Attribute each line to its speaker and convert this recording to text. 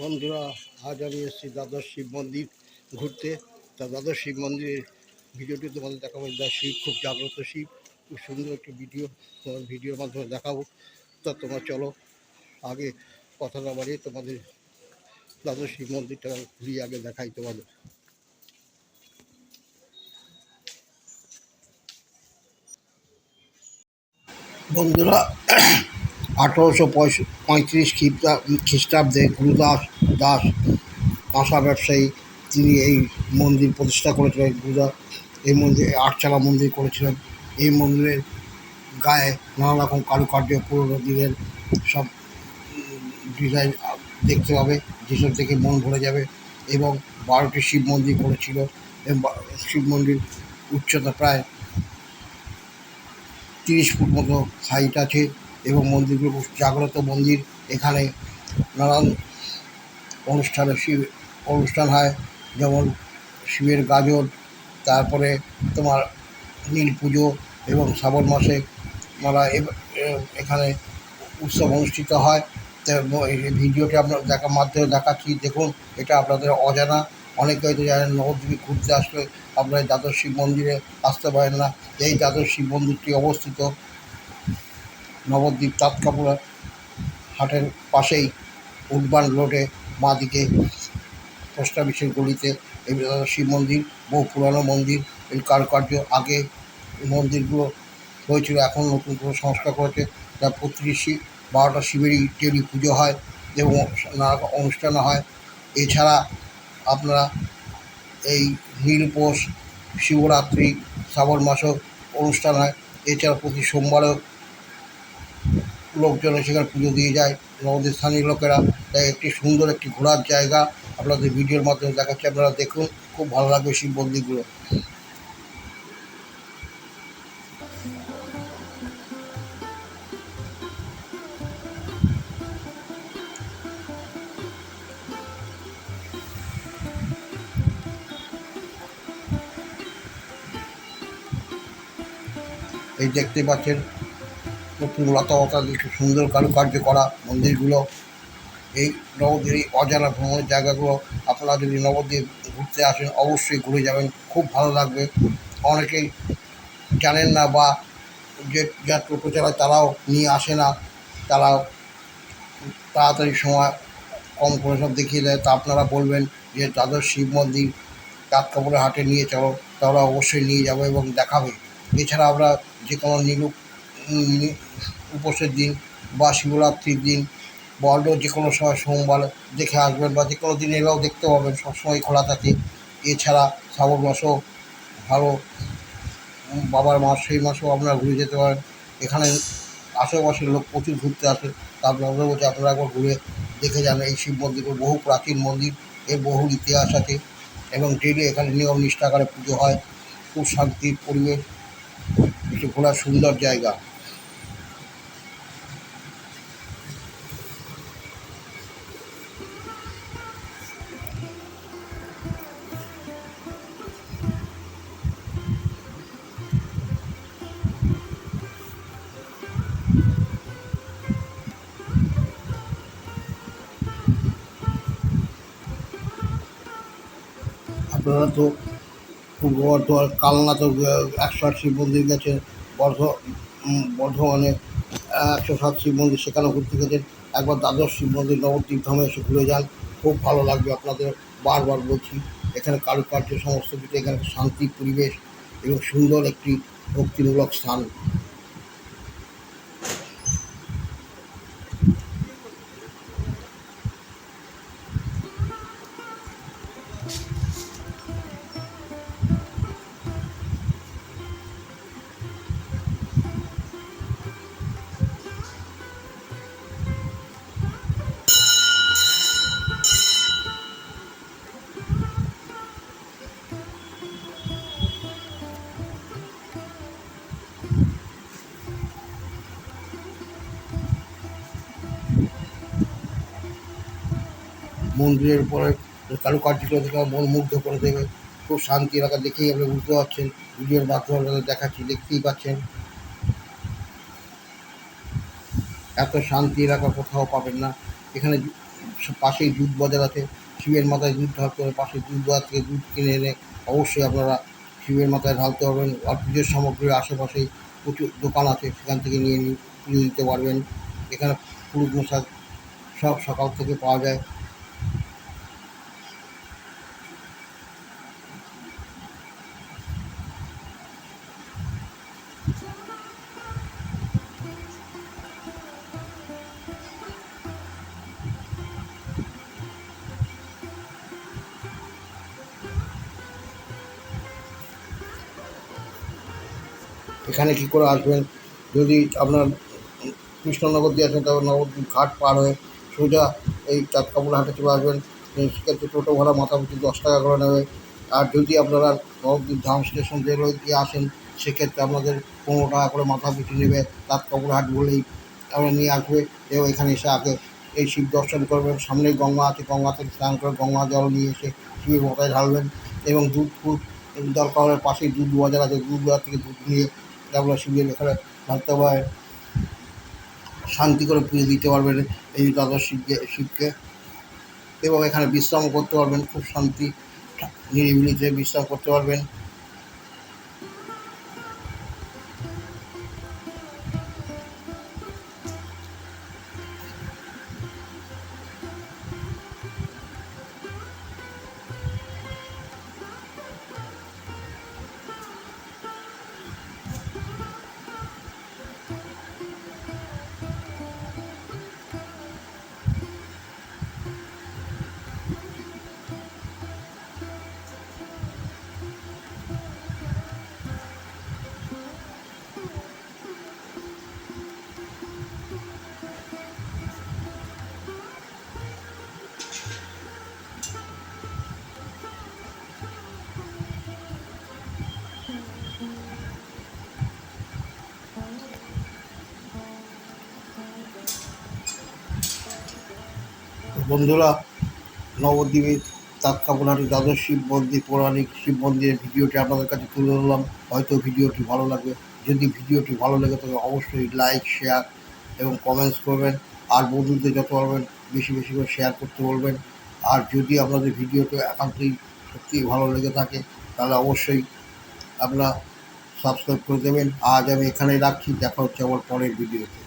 Speaker 1: বন্ধুরা, আজ আমি এসেছি দ্বাদশ শিব মন্দির ঘুরতে। তা দ্বাদশ শিব মন্দিরের ভিডিওটি তোমাদের দেখাবো। যা শিব, খুব জাগ্রত শিব, খুব সুন্দর একটি ভিডিও তোমার ভিডিওর মাধ্যমে দেখাবো। তা তোমরা চলো, আগে কথা না বাড়িয়ে তোমাদের দ্বাদশ শিব মন্দিরটা ঘুরিয়ে আগে দেখাই তোমাদের। বন্ধুরা আঠারোশো পঁয়ত্রিশ খ্রিস্টা, খ্রিস্টাব্দে গুরুদাস, দাস, কাঁসা ব্যবসায়ী তিনি এই মন্দির প্রতিষ্ঠা করেছিলেন গুরুদাস এই মন্দির আটচালা মন্দির করেছিলেন। এই মন্দিরের গায়ে নানা রকম কারুকার্য, পুরোনো দিনের সব ডিজাইন দেখতে পাবে, যেসব থেকে মন ভরে যাবে এবং বারোটি শিব মন্দির করেছিল। শিব মন্দির উচ্চতা প্রায় তিরিশ ফুট মতো হাইট আছে। এবং মন্দিরগুলো জাগ্রত মন্দির এখানে নানান অনুষ্ঠানে, শিব, অনুষ্ঠান হয়। যেমন শিবের গাজন তারপরে তোমার নীল পুজো এবং শ্রাবণ মাসে মারা এখানে উৎসব অনুষ্ঠিত হয়। ভিডিওটি আপনার দেখার মাধ্যমে দেখাচ্ছি, দেখুন, এটা আপনাদের অজানা। অনেকে হয়তো জানেন, নবদ্বীপে ঘুরতে আসলে আপনারা দ্বাদশ শিব মন্দিরে আসতে পারেন না। এই দ্বাদশ শিব মন্দিরটি অবস্থিত নবদ্বীপ তাঁতকাপুরা হাটের পাশেই উডবান রোডে দিকে পোস্ট অফিসের গলিতে এই শিব মন্দির, বহু পুরানো মন্দির এই কারুকার্য আগে মন্দিরগুলো হয়েছিল, এখন নতুন করে সংস্কার করেছে। যা প্রতিটি শিব বারোটা শিবেরই ডেলি পুজো হয় এবং নানা অনুষ্ঠান হয়। এছাড়া আপনারা এই নীলপোষ শিবরাত্রি, শ্রাবণ মাসেও অনুষ্ঠান হয়। এছাড়া প্রতি সোমবারেও লোকজন সেখানে পুজো দিয়ে যায় আমাদের স্থানীয় লোকেরা তাই একটি সুন্দর একটি ঘোরার জায়গা। আপনাদের ভিডিওর মাধ্যমে দেখাচ্ছি, আপনারা দেখুন, খুব ভালো লাগবে শিব মন্দিরগুলো। এই দেখতে পাচ্ছেন নতুন লতা পাতা দিয়ে খুব সুন্দর কারুকার্য করা মন্দিরগুলো। এই নবদ্বীপ এই অজানা ভ্রমণের জায়গাগুলো আপনারা যদি নবদ্বীপ ঘুরতে আসেন অবশ্যই ঘুরে যাবেন। খুব ভালো লাগবে। অনেকেই জানেন না বা যে যা টোটো চালায় তারাও নিয়ে আসে না। তারাও তাড়াতাড়ি সময় কম করে সব দেখিয়ে দেয়। তা আপনারা বলবেন যে তাদের শিব মন্দির কাঠকাপড়ের হাটে নিয়ে চলো। তারা অবশ্যই নিয়ে যাব এবং দেখাবে। এছাড়া আমরা যে কোনো নীলু উম, নি- উপোসের দিন বা শিবরাত্রির দিন বা যে কোনো সময় সোমবার দেখে আসবেন বা যে কোনো দিন এলেও দেখতে পাবেন, সবসময় খোলা থাকে। এছাড়া শ্রাবণ মাসও ভালো। বাবার মাস, সেই মাসেও আপনারা ঘুরে যেতে পারেন। এখানে আশেপাশের লোক প্রচুর ঘুরতে আসে। তা আপনারা বলছি আপনারা একবার ঘুরে দেখে যান। এই শিব মন্দির বহু প্রাচীন মন্দির, এর বহু ইতিহাস আছে এবং ডেলি এখানে নিয়ম নিষ্ঠাকারে পুজো হয়। খুব শান্তির পরিবেশ, একটি ঘোরার সুন্দর জায়গা। আপনারা তো পূর্ব বর্ধমান কালনা তো একশো আট শিব মন্দির গেছেন বর্ধ বর্ধমানে একশো সাত শিব মন্দির সেখানেও ঘুরতে গেছেন। একবার দ্বাদশ শিব মন্দির নবদ্বীপ ধামে এসে ঘুরে যান। খুব ভালো লাগবে আপনাদের বারবার বলছি, এখানে কারুকার্য সমস্ত কিছু, এখানে শান্তি, পরিবেশ এবং সুন্দর একটি ভক্তিমূলক স্থান। মন্দিরের উপরে কারুকার্যগুলো দেখে মন মুগ্ধ করে দেবে খুব শান্তি এলাকা দেখেই আপনি বুঝতে পারছেন। ভিডিওর মাধ্যমে দেখাচ্ছি, দেখতেই পাচ্ছেন। এত শান্তি এলাকা কোথাও পাবেন না। এখানে পাশেই দুধ বাজার আছে। শিবের মাথায় দুধ ঢালতে হবে, পাশে দুধ বাজার থেকে দুধ কিনে এনে অবশ্যই আপনারা শিবের মাথায় ঢালতে পারবেন। আর পুজোর সামগ্রীর আশেপাশেই প্রচুর দোকান আছে, সেখান থেকে নিয়ে নিয়ে পুজো দিতে পারবেন। এখানে ফুল মশাক সব সকাল থেকে পাওয়া যায়। এখানে কী করে আসবেন? যদি আপনার কৃষ্ণনগর দিয়ে আসেন তারপর নবদ্বীপ ঘাট পার হয়ে সোজা এই চাঁদকাপুর হাটে চলে আসবেন। সেক্ষেত্রে টোটো ভাড়া মাথা পিছু দশ টাকা করে নেবে। আর যদি আপনারা নবদ্বীপ ধাম স্টেশন রেলওয়ে দিয়ে আসেন, সেক্ষেত্রে আপনাদের পনেরো টাকা করে মাথা পিছু নেবে চাঁদকাপুর হাট বলেই আমরা নিয়ে আসবে। এবং এখানে এসে আগে এই শিব দর্শন করবেন। সামনেই গঙ্গা আছে গঙ্গা থেকে স্নান করে গঙ্গা জল নিয়ে এসে শিবের মাথায় ঢালবেন। এবং দুধ ফুধ দরকার হলে পাশেই দুধ বাজার আছে। দুধ বাজার থেকে দুধ নিয়ে তারপরে শিবের ভাবতে পারে শান্তি করে পুজো দিতে পারবেন এই দ্বাদশ শিবকে শিবকে। এবং এখানে বিশ্রাম করতে পারবেন, খুব শান্তি, নিরিবিলিতে বিশ্রাম করতে পারবেন। বন্ধুরা, নবদ্বীপের তাৎকাপুরহাটি দ্বাদশ শিব মন্দির পৌরাণিক শিব মন্দিরের ভিডিওটি আপনাদের কাছে তুলে ধরলাম। হয়তো ভিডিওটি ভালো লাগবে। যদি ভিডিওটি ভালো লেগে থাকে, অবশ্যই লাইক শেয়ার এবং কমেন্টস করবেন। আর বন্ধুদের যত পারবেন, বেশি বেশি করে শেয়ার করতে বলবেন। আর যদি আপনাদের ভিডিওটি একান্তই সত্যিই ভালো লেগে থাকে, তাহলে অবশ্যই আপনারা সাবস্ক্রাইব করে দেবেন। আজ আমি এখানেই রাখছি। দেখা হচ্ছে আমার পরের ভিডিওতে।